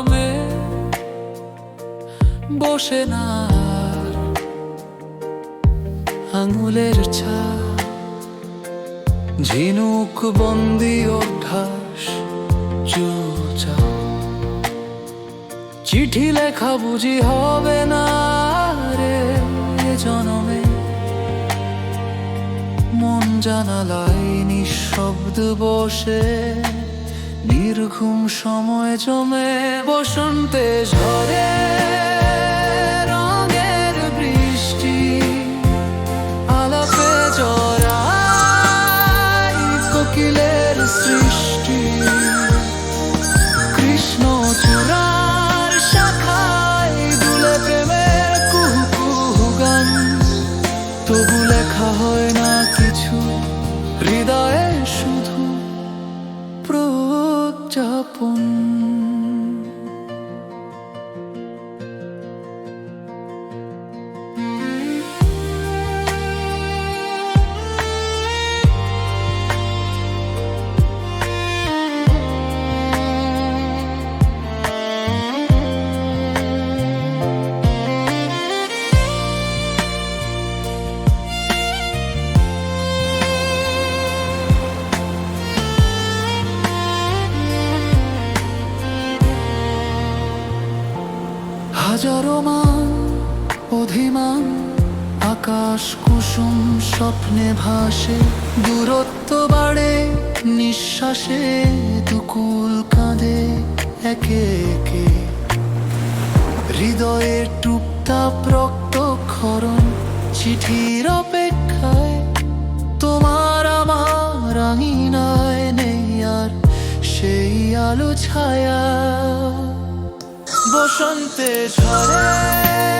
গরমে বসে না আঙুলের ছা ঝিনুক বন্দি অভ্যাস চিঠি লেখা বুঝি হবে না রে জনমে। মন জানালাই নিঃশব্দ বসে নির্ঘুম সময় জমে বসন্তে ঝরে। হাজারো মান অধিমান, আকাশ কুসুম স্বপ্নে ভাসে, দূরত্ব বাড়ে, নিঃশ্বাসে দুকুল কাঁধে একে একে। হৃদয়ে টুকটাপ রক্ত ক্ষরণ চিঠির অপেক্ষায়, তোমার আমার আঙিনায় নেই আর সেই আলো ছায়া। বসন্তে ঝরে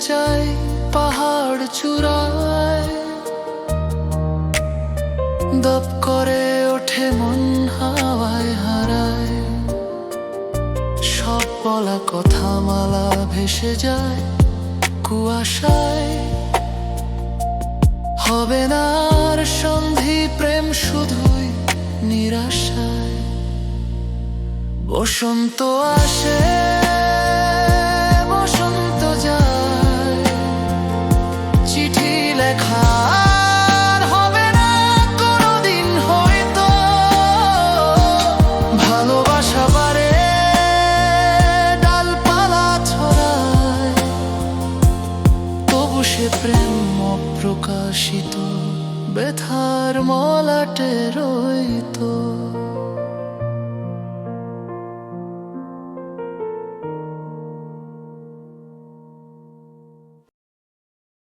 চাই পাহাড় চূড়ায়। দপ করে ওঠে মন হাওয়ায় হারায়। সব বলা কথা মালা ভেসে যায় কুয়াশায়। হবে না আর সন্ধি প্রেম শুধুই নিরাশায়। বসন্ত আসে। প্রেম অপ্রকাশিত ব্যথার মলাটে রইতো।